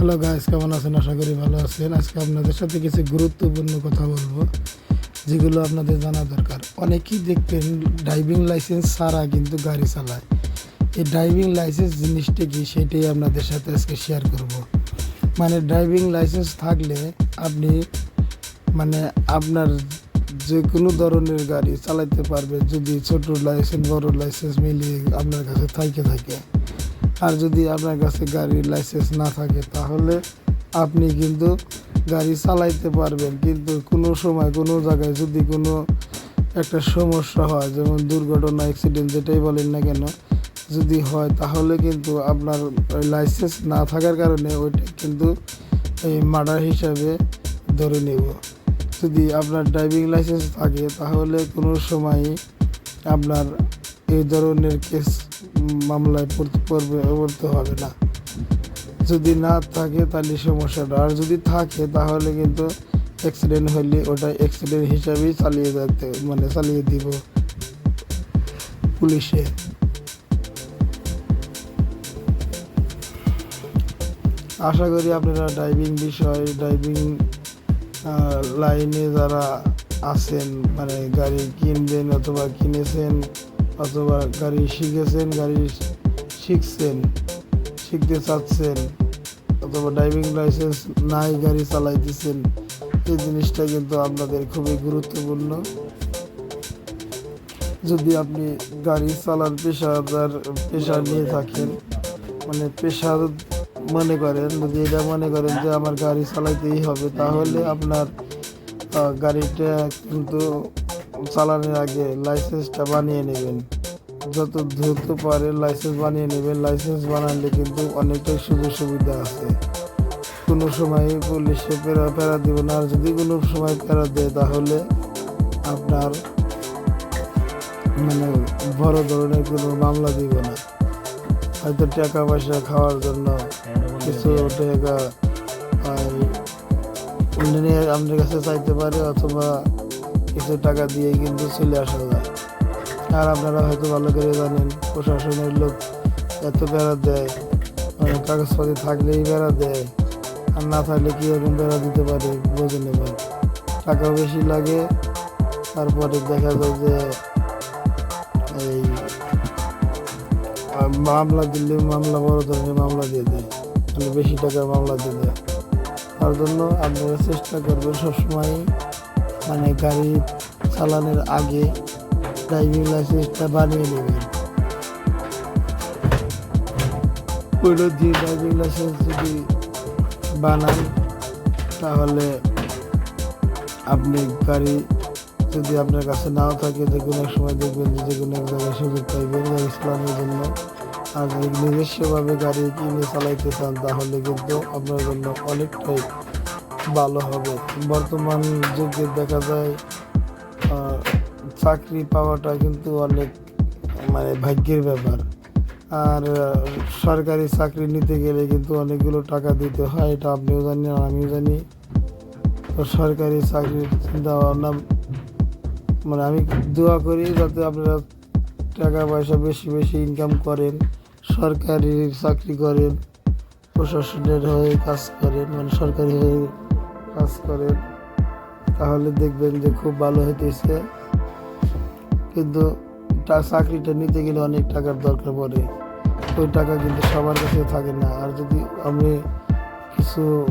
Hello guys কেমন আছেন? আশা করি ভালো আছেন। আজকে আপনাদের সাথে কিছু গুরুত্বপূর্ণ কথা বলব, যেগুলো আপনাদের জানা দরকার। অনেকেই দেখবেন ড্রাইভিং লাইসেন্স ছাড়া কিন্তু গাড়ি চালায়। এই ড্রাইভিং লাইসেন্স জিনিসটা কি সেটাই আপনাদের সাথে আজকে শেয়ার করব। মানে ড্রাইভিং লাইসেন্স থাকলে আপনি মানে আপনার যে কোনো ধরনের গাড়ি চালাতে পারবে যদি ছোট লাইসেন্স বড় লাইসেন্স মিলিয়ে আপনার কাছে থাকে থাকে। আর যদি আপনার কাছে গাড়ির লাইসেন্স না থাকে, তাহলে আপনি কিন্তু গাড়ি চালাইতে পারবেন। কিন্তু কোনো সময় কোনো জায়গায় যদি কোনো একটা সমস্যা হয়, যেমন দুর্ঘটনা অ্যাক্সিডেন্ট যেটাই বলেন না কেন, যদি হয়, তাহলে কিন্তু আপনার লাইসেন্স না থাকার কারণে ওইটা কিন্তু এই মার্ডার হিসাবে ধরে নেব। যদি আপনার ড্রাইভিং লাইসেন্স থাকে, তাহলে কোনো সময় আপনার এই ধরনের কেস মামলায় পড়তে হবে না। যদি না থাকে তাহলে সমস্যাটা। আর যদি থাকে, তাহলে কিন্তু অ্যাক্সিডেন্ট হলে ওটা অ্যাক্সিডেন্ট হিসাবেই চালিয়ে যেতে মানে চালিয়ে দিব পুলিশে। আশা করি আপনারা ড্রাইভিং বিষয় ড্রাইভিং লাইনে যারা আছেন মানে গাড়ি কিনবেন অথবা কিনেছেন অথবা গাড়ি শিখেছেন, গাড়ি শিখছেন, শিখতে চাচ্ছেন, অথবা ড্রাইভিং লাইসেন্স নাই, গাড়ি চালাইতেছেন, এই জিনিসটা কিন্তু আপনাদের খুবই গুরুত্বপূর্ণ। যদি আপনি গাড়ি চালার পেশাদার পেশা নিয়ে থাকেন মানে পেশা মনে করেন, যদি এটা মনে করেন যে আমার গাড়ি চালাইতেই হবে, তাহলে আপনার গাড়িটা কিন্তু চালানোর আগে লাইসেন্সটা বানিয়ে নেবেন। যত দ্রুত পারে লাইসেন্স বানিয়ে নেবেন। লাইসেন্স বানালে কিন্তু অনেকটাই সুযোগ সুবিধা আছে। কোনো সময় পুলিশে পেরা পেরা দিব না। আর যদি কোনো সময় পেরা দেয়, তাহলে আপনার মানে বড় ধরনের কোনো মামলা দিব না। হয়তো টাকা পয়সা খাওয়ার জন্য কিছু টাকা আপনার কাছে চাইতে পারে অথবা কিছু টাকা দিয়ে কিন্তু চলে আসা যায়। আর আপনারা হয়তো ভালো করে জানেন, প্রশাসনের লোক এত বেড়া দেয় মানে কাগজপাতি থাকলেই বেড়া দেয়, আর না থাকলে কীরকম বেড়া দিতে পারে, বোঝে নেবেন। টাকা বেশি লাগে, তারপরে দেখা যায় যে এই মামলা দিলে মামলা, বড় ধরনের মামলা দিয়ে দেয় মানে বেশি টাকার মামলা দিয়ে দেয়। তার জন্য আপনারা চেষ্টা করবেন সবসময় মানে গাড়ি চালানোর আগে ড্রাইভিং লাইসেন্সটা বানিয়ে নেবেন। পুরো দিয়ে ড্রাইভিং লাইসেন্স যদি বানান, তাহলে আপনি গাড়ি যদি আপনার কাছে নাও থাকে, যে কোনো এক সময় দেখবেন যে যে কোনো এক জায়গায় সুযোগ পাইবেন গাড়ি চালানোর জন্য। আর যদি নিজস্বভাবে গাড়ি কিনে চালাইতে চান, তাহলে কিন্তু আপনার জন্য অনেকটাই ভালো হবে। বর্তমান যুগে দেখা যায় চাকরি পাওয়াটা কিন্তু অনেক মানে ভাগ্যের ব্যাপার। আর সরকারি চাকরি নিতে গেলে কিন্তু অনেকগুলো টাকা দিতে হয়, এটা আপনিও জানেন, আর আমিও জানি। তো সরকারি চাকরির চিন্তা ভাবনা মানে আমি দোয়া করি যাতে আপনারা টাকা পয়সা বেশি বেশি ইনকাম করেন, সরকারি চাকরি করেন। প্রশাসনের হয়ে কাজ করেন মানে সরকারি হয়ে কাজ করেন, তাহলে দেখবেন যে খুব ভালো হইতেছে। কিন্তু তা- চাকরিটা নিতে গেলে অনেক টাকার দরকার পড়ে। ওই টাকা কিন্তু সবার কাছে থাকে না। আর যদি আপনি কিছু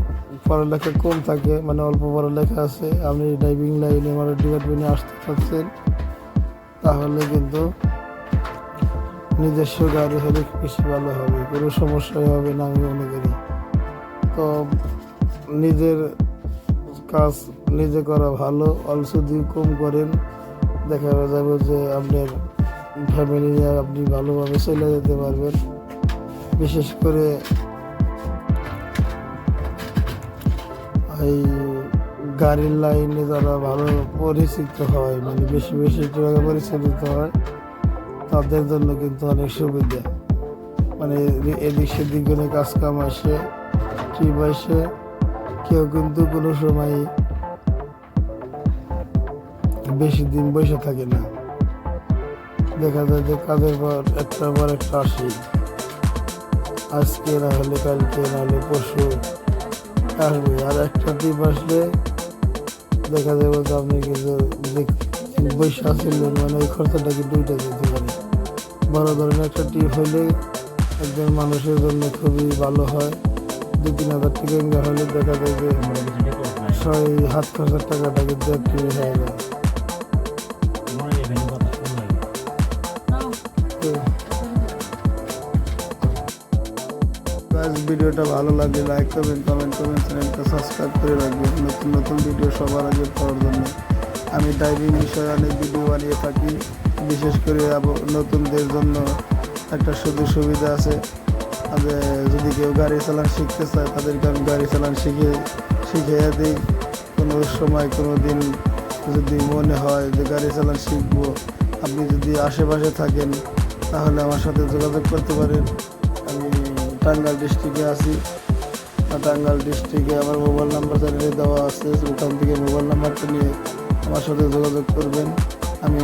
পড়ালেখা কম থাকে মানে অল্প পড়ালেখা আছে আপনি ড্রাইভিং লাইনে মানে ডিপার্টমেন্টে আসতে চাচ্ছেন তাহলে কিন্তু নিজস্ব গাড়ি হলে বেশি ভালো হবে, কোনো সমস্যাই হবে না আমি মনে করি। তো নিজের কাজ নিজে করা ভালো অল্প যদি কম করেন, দেখা যাবে যে আপনার ফ্যামিলি নিয়ে আপনি ভালোভাবে চলে যেতে পারবেন। বিশেষ করে এই গাড়ির লাইনে যারা ভালো পরিচিত হয় মানে বেশি বেশি পরিচালিত হয় তাদের জন্য কিন্তু অনেক সুবিধা। মানে এদিক সেদিক কোনো কাজ কাম আসে ট্রিপ আসে, কেউ কিন্তু কোনো সময় বেশি দিন বসে থাকে না। দেখা যায় যে কাজের পর একটার পর একটা আসি। আজকে না হলে, কালকে না হলে, পরশু আসবে। আর একটা ট্রিপ আসলে দেখা যাবে যে আপনি কিছু যে বসে আসছিলেন মানে ওই খরচাটা কিন্তু উঠে যেতে পারে বড় ধরনের একটা টিপ হলে একজন মানুষের জন্য খুবই ভালো হয়। দু তিন হাজার টাকা হলে দেখা যায় যে ছয় হাত খরচার টাকাটা কিন্তু হয়ে যায়। ভিডিওটা ভালো লাগলে লাইক করবেন কমেন্ট করবেন, চ্যানেলটা সাবস্ক্রাইব করে রাখবেন। নতুন নতুন ভিডিও সবার আগে পাওয়ার জন্য। আমি ড্রাইভিং বিষয়ে অনেক ভিডিও বানিয়ে থাকি। বিশেষ করে নতুনদের জন্য একটা সুযোগ সুবিধা আছে। যদি কেউ গাড়ি চালান শিখতে চায়, তাদেরকে আমি গাড়ি চালান শিখে শিখিয়ে দিই। কোনো সময়, কোনো দিন যদি মনে হয় যে গাড়ি চালান শিখব, আপনি যদি আশেপাশে থাকেন, তাহলে আমার সাথে যোগাযোগ করতে পারেন। আমি টাঙ্গাল ডিস্ট্রিক্টে আছি। আর টাঙ্গাইল ডিস্ট্রিক্টে আমার মোবাইল নাম্বার চ্যানেলে দেওয়া আছে। ওখান থেকে মোবাইল নাম্বারটা নিয়ে আমার সাথে যোগাযোগ করবেন। আমি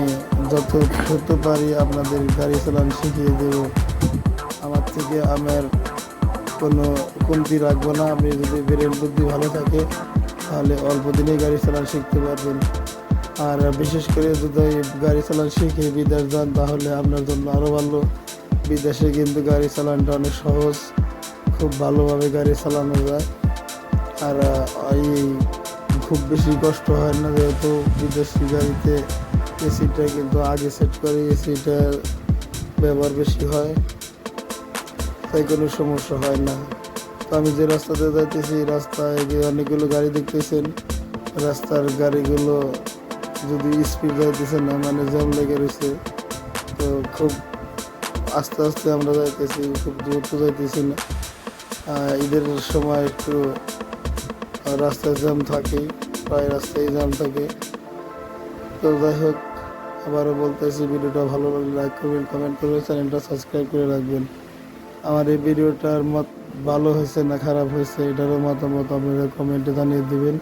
যত যত পারি, আপনাদের গাড়ি চালান শিখিয়ে দেব। আমার থেকে আমার কোনো কমতি রাখব না। আপনি যদি ব্রেন বুদ্ধি ভালো থাকে, তাহলে অল্প দিনেই গাড়ি চালান শিখতে পারবেন। আর বিশেষ করে যদি গাড়ি চালান শিখে বিদেশ যান, তাহলে আপনার জন্য আরও ভালো। বিদেশে কিন্তু গাড়ি চালানটা অনেক সহজ। খুব ভালোভাবে গাড়ি চালানো যায়। আর এই খুব বেশি কষ্ট হয় না যেহেতু বিদেশি গাড়িতে এসিটা কিন্তু আগে সেট করে এসিটা ব্যবহার বেশি হয়। তাই কোনো সমস্যা হয় না। তো আমি যে রাস্তাতে যাইতেছি, রাস্তায় যে অনেকগুলো গাড়ি দেখতেছেন, রাস্তার গাড়িগুলো যদি স্পিড যাইতেছে না মানে জ্যাম লেগে রয়েছে তো খুব আস্তে আস্তে আমরা যাইতেছি, খুব দ্রুত যাইতেছি না। ঈদের সময় একটু রাস্তায় জ্যাম থাকে, প্রায় রাস্তায় জ্যাম থাকে। তো যাই হোক আবারও বলতেছি, ভিডিওটা ভালো লাগলে লাইক করবেন কমেন্ট করবেন চ্যানেলটা সাবস্ক্রাইব করে রাখবেন। আমার এই ভিডিওটার মত ভালো হয়েছে না খারাপ হয়েছে, এটারও মতামত আপনারা কমেন্টে জানিয়ে দেবেন।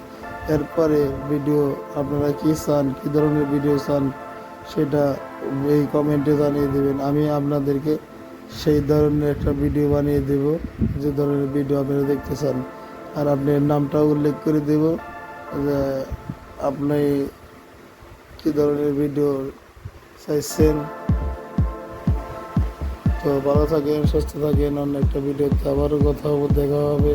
এরপরে ভিডিও আপনারা কি চান, কী ধরনের ভিডিও চান, সেটা এই কমেন্টে জানিয়ে দেবেন। আমি আপনাদেরকে সেই ধরনের একটা ভিডিও বানিয়ে দেব, যে ধরনের ভিডিও আপনারা দেখতে চান। আর আপনার নামটাও উল্লেখ করে দেব, যে আপনি কী ধরনের ভিডিও চাইছেন? তো ভালো থাকেন, সুস্থ থাকেন, অন্য একটা ভিডিওতে আবারও কথা হবে, দেখা হবে।